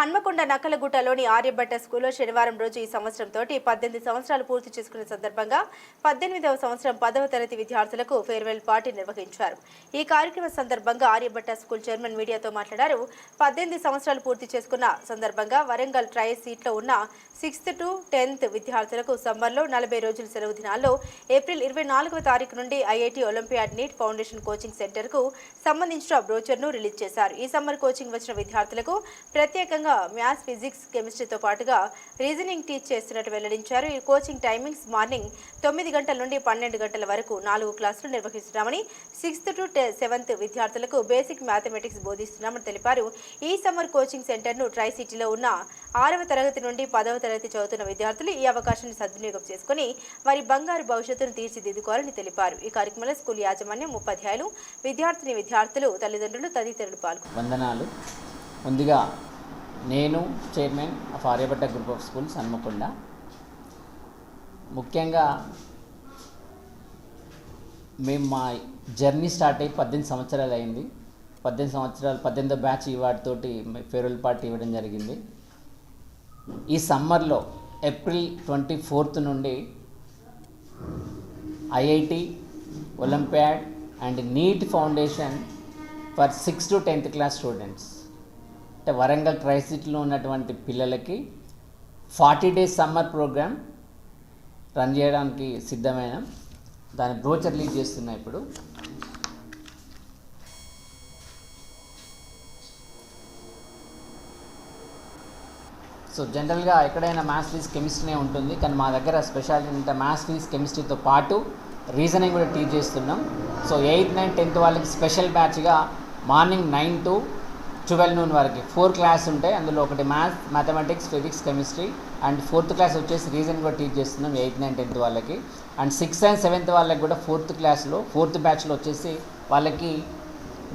హన్మకొండ నక్కలగుట్టలోని ఆర్యభట్ట స్కూల్లో శనివారం రోజు ఈ సంవత్సరం తోటి పద్దెనిమిది సంవత్సరాలు పూర్తి చేసుకున్న సందర్భంగా పద్దెనిమిదవ సంవత్సరం పదవ తరగతి విద్యార్థులకు ఫేర్వెల్ పార్టీ నిర్వహించారు. ఈ కార్యక్రమ సందర్భంగా ఆర్యభట్ట స్కూల్ చైర్మన్ మీడియాతో మాట్లాడారు. పద్దెనిమిది సంవత్సరాలు పూర్తి చేసుకున్న సందర్భంగా వరంగల్ ట్రై సీట్లో ఉన్న సిక్స్త్ టు టెన్త్ విద్యార్థులకు సమ్మర్లో నలభై రోజుల సెలవు దినాల్లో ఏప్రిల్ ఇరవై నాలుగవ తారీఖు నుండి IIT olympiad NEET foundation coaching సెంటర్కు సంబంధించిన బ్రోచర్ను రిలీజ్ చేశారు. ఈ సమ్మర్ కోచింగ్ వచ్చిన విద్యార్థులకు ప్రత్యేకంగా మ్యాథ్స్ ఫిజిక్స్ కెమిస్ట్రీతో పాటుగా రీజనింగ్ టీచ్ చేస్తున్నట్టు వెల్లడించారు. ఈ కోచింగ్ టైమింగ్స్ మార్నింగ్ తొమ్మిది గంటల నుండి పన్నెండు గంటల వరకు నాలుగు క్లాసులు నిర్వహిస్తున్నామని సిక్స్త్ టు సెవెంత్ విద్యార్థులకు బేసిక్ మ్యాథమెటిక్స్ బోధిస్తున్నామని తెలిపారు. ఈ సమ్మర్ కోచింగ్ సెంటర్ను ట్రై సిటీలో ఉన్న ఆరవ తరగతి నుండి పదవ తరగతి చదువుతున్న విద్యార్థులు ఈ అవకాశాన్ని సద్వినియోగం చేసుకుని వారి బంగారు భవిష్యత్తును తీర్చిదిద్దుకోవాలని తెలిపారు. ఈ కార్యక్రమంలో స్కూల్ యాజమాన్యం ఉపాధ్యాయులు విద్యార్థిని విద్యార్థులు తల్లిదండ్రులు తదితరులు పాల్గొన్నారు. వందనాలు. ముందుగా నేను chairman of Aryabhatta group of schools Hanamkonda. ముఖ్యంగా మేము మా జర్నీ స్టార్ట్ అయ్యి పద్దెనిమిది సంవత్సరాలు అయింది. పద్దెనిమిది సంవత్సరాలు పద్దెనిమిదో బ్యాచ్ ఈ వాటితోటి ఫేర్వెల్ పార్టీ ఇవ్వడం జరిగింది. ఈ సమ్మర్లో ఏప్రిల్ ట్వంటీ ఫోర్త్ నుండి IIT olympiad and NEET foundation for six to tenth class students అంటే వరంగల్ ట్రై సిటీలో ఉన్నటువంటి పిల్లలకి forty days summer program run చేయడానికి సిద్ధమైన. దాని బ్రోచర్ లీడ్ చేస్తున్నా ఇప్పుడు. సో జనరల్గా ఎక్కడైనా మ్యాథ్స్ ఫీజ్ కెమిస్ట్రీనే ఉంటుంది కానీ మా దగ్గర స్పెషాలిటీ ఏంటంటే మ్యాథ్స్ ఫీజ్ కెమిస్ట్రీతో పాటు రీజనింగ్ కూడా టీచ్ చేస్తున్నాం. సో ఎయిత్ నైన్ టెన్త్ వాళ్ళకి special బ్యాచ్గా morning nine to twelve noon వరకు. ఫోర్ క్లాస్ ఉంటాయి. అందులో ఒకటి maths mathematics physics chemistry and fourth class వచ్చేసి రీజన్ కూడా టీచ్ చేస్తున్నాం ఎయిత్ నైన్ టెన్త్ వాళ్ళకి. అండ్ సిక్స్త్ అండ్ సెవెంత్ వాళ్ళకి కూడా ఫోర్త్ క్లాస్లో ఫోర్త్ బ్యాచ్లో వచ్చేసి వాళ్ళకి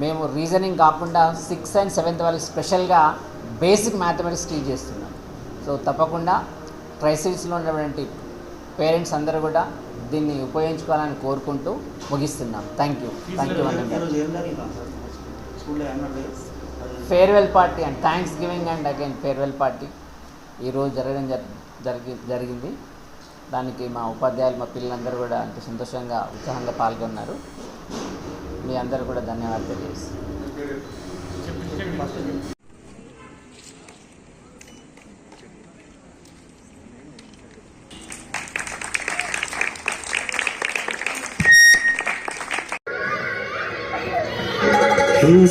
మేము రీజనింగ్ కాకుండా సిక్స్త్ అండ్ సెవెంత్ వాళ్ళకి స్పెషల్గా బేసిక్ మ్యాథమెటిక్స్ టీచ్ చేస్తున్నాం. సో తప్పకుండా ట్రైసిల్స్లో ఉన్నటువంటి పేరెంట్స్ అందరూ కూడా దీన్ని ఉపయోగించుకోవాలని కోరుకుంటూ ముగిస్తున్నాం. Thank you thank you farewell party and thanksgiving and again farewell party. ఈరోజు జరగడం జరిగి జరిగింది. దానికి మా ఉపాధ్యాయులు మా పిల్లలందరూ కూడా అంత సంతోషంగా ఉత్సాహంగా పాల్గొన్నారు. మీ అందరూ కూడా ధన్యవాదాలు తెలియజేస్తాను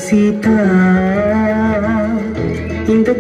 சீதா இந்த